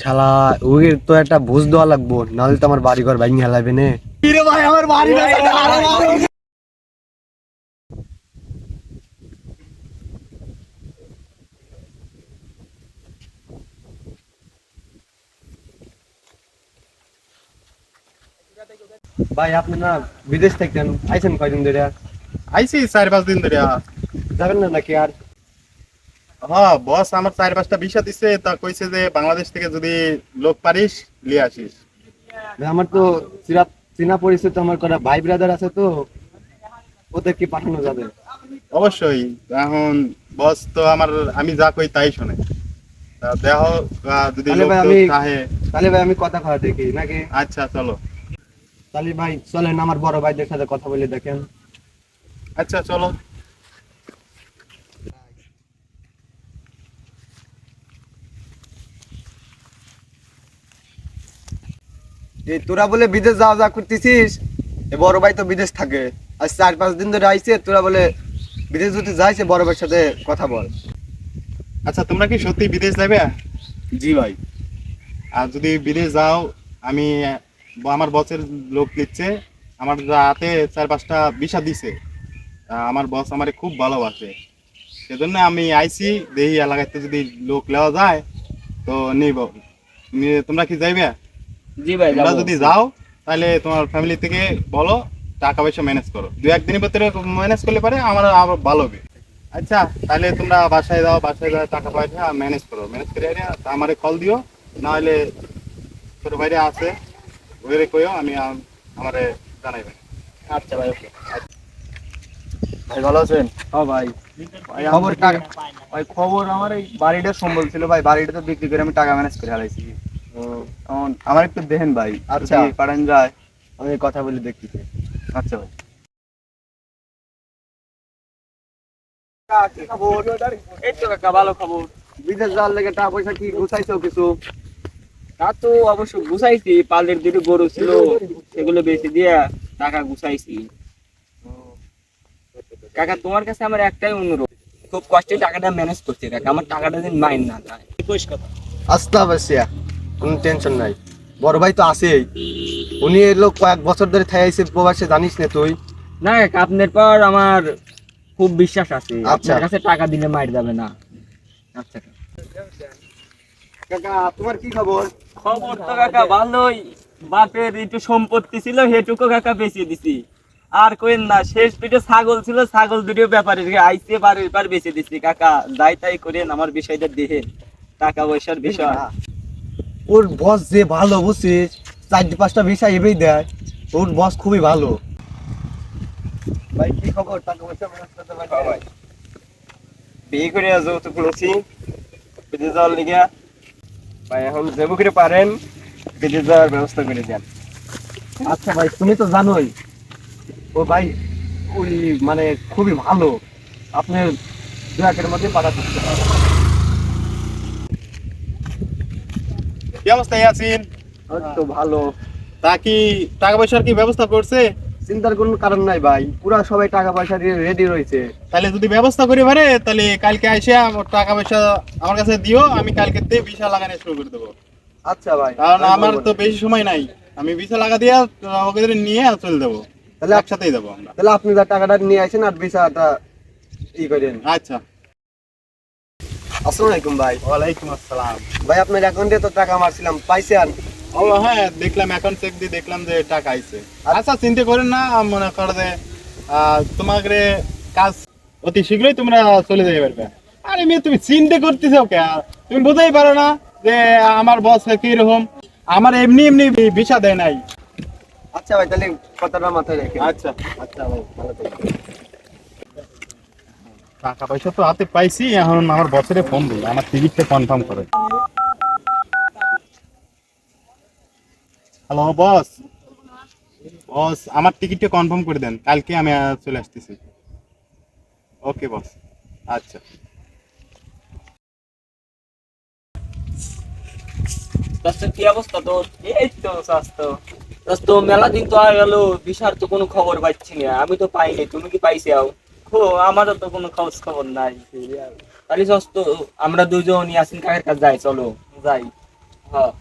শালা ওই তো একটা বুঝ দেওয়া লাগবো নাহলে তো আমার বাড়ি ঘর ভাঙি হেলাবে নে। ভাই আমার বাড়ি ভাই আপনি না বিদেশ থাকতেন আইছেন কয়দিন ধরে আইছি চার পাঁচ দিন ধরে যাবেন না নাকি আর? হ্যাঁ বস আমার চার পাঁচটা ভিসা দিছে তা কইছে যে বাংলাদেশ থেকে যদি লোক পারিস লিয়ে আসিস। আমার তো চিরা চিনা পরিচিত আমার করা ভাই ব্রাদার আছে তো ওদের কি পাঠানো যাবে? অবশ্যই এখন বস তো আমার আমি যা কই তাই শোনে। দেহ যদি লোক ভাই আমি- চাহে। তাহলে ভাই আমি কথা খাওয়া দেখি নাকি? আচ্ছা চলো। তাহলে ভাই চলেন আমার বড় ভাইদের সাথে কথা বলে দেখেন। আচ্ছা চলো। এই তোরা বলে বিদেশ যাওয়া যা করতেছিস? এ বড় ভাই তো বিদেশ থাকে। আজ চার পাঁচ দিন ধরে আইছে তোরা বলে বিদেশ যদি যাইছে বড় ভাইয়ের সাথে কথা বল। আচ্ছা তোমরা কি সত্যি বিদেশ যাবে জি ভাই। আর যদি বিদেশ যাও আমি আমার বসের লোক নিচ্ছে আমার রাতে চার পাঁচটা ভিসা দিছে। আমার বস আমারে খুব ভালোবাসে। সেজন্য আমি আইছি দেহি এলাকাতে যদি লোক নেওয়া যায় তো নিব। তোমরা কি যাইবে? জি ভাই তোমরা যদি যাও তাহলে তোমার ফ্যামিলি থেকে বলো টাকা পয়সা ম্যানেজ করো। দু একদিনের ভিতরে ম্যানেজ করলে পারে আমার আবার ভালো হবে। আচ্ছা তাহলে তোমরা বাসায় যাও বাসায় যাও টাকা পয়সা ম্যানেজ করো। ম্যানেজ করে আমারে কল দিও না হলে ছোট বাইরে আছে ওইরে কইও আমি আমারে জানাইবেন আচ্ছা ভাই ওকে। ভাই ভালো আছেন? হ্যাঁ ভাই। খবর টাকা ভাই খবর আমার এই বাড়িটা সম্বল ছিল ভাই। বাড়িটা তো বিক্রি করে আমি টাকা ম্যানেজ করে হারাইছি আমার একটু দেখেন ভাই আচ্ছা। পাঠান যায় আমি কথা বলে দেখতেছি। আচ্ছা ভাই। এই তো কাকা ভালো খবর। বিদেশ যাওয়ার লেগে টাকা পয়সা কি গুছাইছো কিছু? তা তো অবশ্য গুছাইছি পালের দুটো গরু ছিল সেগুলো বেশি দিয়ে টাকা গুছাইছি। কাকা তোমার কাছে আমার একটাই অনুরোধ খুব কষ্টে টাকাটা ম্যানেজ করছে কাকা আমার টাকাটা যেন মাইন না যায়। আসতে কোনো টেনশন নাই। বড় ভাই তো আছেই। উনি এলো কয়েক বছর ধরে থাইছে প্রবাসে জানিস না তুই? না আপনার পর আমার খুব বিশ্বাস আছে। আচ্ছা। আপনার কাছে টাকা দিলে মার যাবে না। আচ্ছা। কাকা। তোমার কি খবর? খবর তো কাকা ভালোই। বাপের একটু সম্পত্তি ছিল সেটুকু কাকা বেঁচে দিছি। আর কইন না শেষ পিঠে ছাগল ছিল ছাগল দুটো ব্যাপারে আইসে বাড়ির পার বেঁচে দিছি। কাকা যাই তাই করেন আমার বিষয়টা দেখে টাকা পয়সার বিষয়। ওর বস যে ভালো বুঝছিস? চারটি পাঁচটা ভিসা এবেই দেয়। ওর বস খুবই ভালো। ভাই কি খবর? টাকা পয়সা ম্যানেজ করতে পারছি বিয়ে করে যৌতুক নিয়েছি বিদেশ যাওয়ার লিগে। ভাই এখন যেবু করে পারেন বিদেশ যাওয়ার ব্যবস্থা করে দেন। আচ্ছা ভাই তুমি তো জানোই ও ভাই ওই মানে খুবই ভালো। আপনি দু একের মধ্যে পাঠাতে কি অবস্থা আছেন? তো ভালো। তা কি টাকা পয়সার কি ব্যবস্থা করছে? চিন্তার কোনো কারণ নাই ভাই। পুরা সবাই টাকা পয়সা দিয়ে রেডি রয়েছে। তাহলে যদি ব্যবস্থা করি পারে তাহলে কালকে এসে আমার টাকা পয়সা আমার কাছে দিও আমি কালকে দিয়ে ভিসা লাগানো শুরু করে দেবো। আচ্ছা ভাই। কারণ আমার তো বেশি সময় নাই। আমি ভিসা লাগা দিয়ে ওকে নিয়ে চলে যাব তাহলে একসাথেই যাব আমরা। তাহলে আপনি যা টাকাটা নিয়ে আসেন আর ভিসাটা ই করেন। আচ্ছা। আসসালামু আলাইকুম ভাই। ওয়ালাইকুম আসসালাম। ভাই আপনার অ্যাকাউন্টে তো টাকা মারছিলাম পাইছেন? ও হ্যাঁ দেখলাম অ্যাকাউন্ট চেক দিয়ে দেখলাম যে টাকা আইছে। আচ্ছা চিন্তা করেন না মনে করো যে তোমাকে কাজ অতি শীঘ্রই তোমরা চলে যাবে পারবে। আরে মেয়ে তুমি চিন্তা করতেছো কে? তুমি বুঝতেই পারো না যে আমার বস কীরকম। আমার এমনি এমনি ভিসা দেয় নাই। আচ্ছা ভাই তাহলে কথাটা মাথায় রেখে। আচ্ছা আচ্ছা ভাই ভালো থাকবেন। টাকা পয়সা তো হাতে পাইছি, এখন আমার বছরে ফোন দিই আমার টিকিটটা কনফার্ম করে। হ্যালো বস বস আমার টিকিটটা কনফার্ম করে দেন, কালকে আমি চলে আসতেছি। ওকে বস আচ্ছা। মেলা দিন তো হয়ে গেল বিশার তো কোনো খবর পাচ্ছি না, আমি তো পাইনি তুমি কি পাইছাও ও আমারও তো কোনো খোঁজ খবর নাই আমরা দুজন ইয়াসিন কাকের কাছে যাই চলো যাই। হ্যাঁ।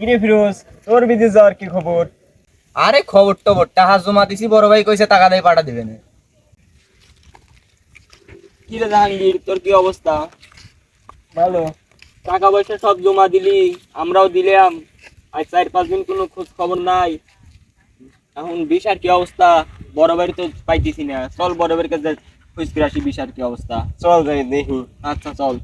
কিরে ফিরোজ তোর বিদেশ যাওয়ার কি খবর? আরে খবর টবর টাকা জমা দিছি বড় ভাই কইছে টাকা দিয়ে পাঠা দিবেন কি রে জাহাঙ্গীর তোর কি অবস্থা? ভালো। টাকা পয়সা সব জমা দিলি আমরাও দিলাম। আজ চার পাঁচ দিন কোনো খোঁজ খবর নাই। এখন বিশার কি অবস্থা? বড় বাড়ি তো পাইতেছি না। চল বড় বাড়ির কাছে খোঁজ করে আসি বিশার কি অবস্থা। চল যাই দেখি। আচ্ছা চল।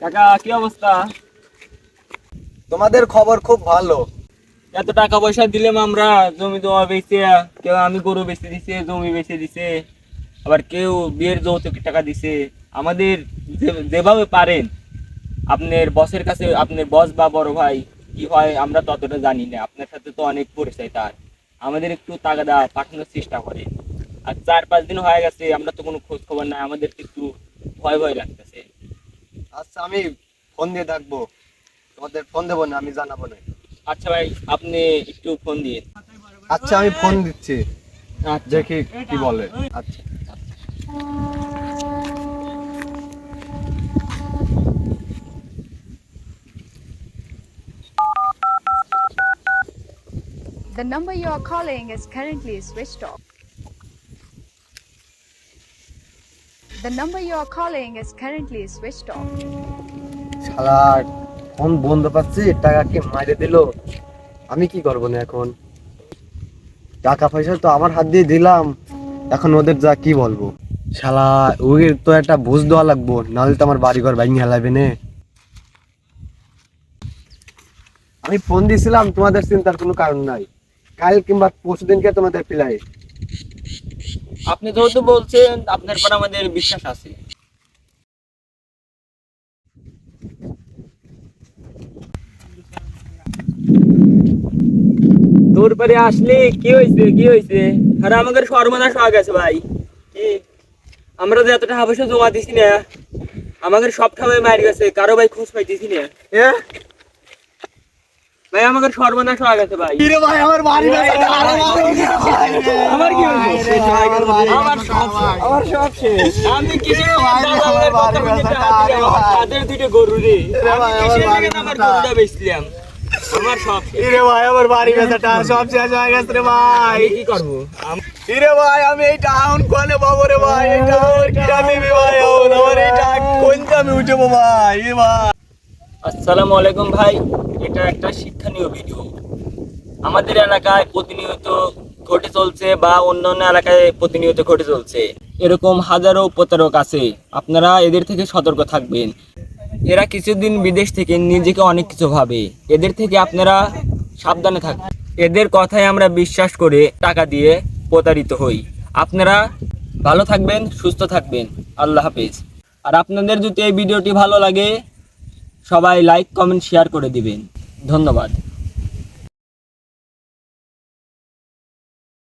কাকা কি অবস্থা? তোমাদের খবর খুব ভালো। এত টাকা পয়সা দিলাম আমরা জমি জমা বেচে কেউ আমি গরু বেচে দিছে জমি বেচে দিছে আবার কেউ বিয়ের যৌতুক টাকা দিছে। আমাদের যেভাবে পারেন। আপনার বসের কাছে আপনার বস বা বড় ভাই কি হয় আমরা ততটা জানি না। আপনার সাথে তো অনেক পরিচয় তার। আমাদের একটু তাগাদা পাঠানোর চেষ্টা করে। আর চার পাঁচ দিন হয়ে গেছে আমরা তো কোনো খোঁজ খবর নাই আমাদের একটু ভয় ভয় লাগতেছে। আচ্ছা আমি ফোন দিয়ে ডাকবো তোমাদের ফোন দেবো না আমি জানাব না। আচ্ছা ভাই আপনি একটু ফোন দিয়ে। আচ্ছা আমি ফোন দিচ্ছি। আচ্ছা। দেখি কি বলে। আচ্ছা। The number you are calling is currently switched off. The number you are calling is currently switched off. শালা, ফোন বন্ধ পাচ্ছি টাকা কে মাইরে দিল। আমি কি করব না এখন? টাকা পয়সা তো আমার হাত দিয়ে দিলাম, এখন ওদের যা কি বলব? শালা, ওদের তো একটা বুঝ দেওয়া লাগবো, নাহলে তো আমার বাড়ি ঘর ভেঙে হেলাবে নে। আমি ফোন দিয়েছিলাম তোমাদের চিন্তার কোনো কারণ নাই। কাল কিংবা পরশু দিনকে তোমাদের ফ্লাইট আপনি যেহেতু বলছেন আপনার পর আমাদের বিশ্বাস আছে। তোর পরে আসলে কি হয়েছে কি হয়েছে আরে আমাদের সর্বনাশ হয়ে গেছে ভাই। কি? আমরা যে এতটা হাবসা জমা দিছি না আমাদের সব ঠামে মার গেছে কারও ভাই খোঁজ পাইতেছি না। ভাই আমাদের সর্বনাশ হয়ে গেছে ভাই। ভাই আমার বাড়ি আমার কি আমার সব আমার সব শেষ। আমি কিসের তাদের দুটো গরু রে। আমি কিসের লাগে আমার গরুটা বেচলাম আমার সব ভাই আমার বাড়ি বেচাটা সব শেষ হয়ে গেছে রে ভাই। আমি কি করব? আম- রে ভাই আমি এই টাউন কোনে পাবো রে ভাই? এই টাউন কিরা দিবি ভাই? আমার এই টাক কোনটা আমি উঠবো ভাই? ভাই। আসসালামু আলাইকুম ভাই, এটা একটা শিক্ষণীয় ভিডিও আমাদের এলাকায় প্রতিনিয়ত ঘটে চলছে বা অন্য অন্য এলাকায় প্রতিনিয়ত ঘটে চলছে। এরকম হাজারো প্রতারক আছে, আপনারা এদের থেকে সতর্ক থাকবেন। এরা কিছুদিন বিদেশ থেকে নিজেকে অনেক কিছু ভাবে। এদের থেকে আপনারা সাবধানে থাকবেন। এদের কথায় আমরা বিশ্বাস করে টাকা দিয়ে প্রতারিত হই। আপনারা ভালো থাকবেন, সুস্থ থাকবেন। আল্লাহ হাফিজ। আর আপনাদের যদি এই ভিডিওটি ভালো লাগে সবাই লাইক কমেন্ট শেয়ার করে দিবেন। ধন্যবাদ।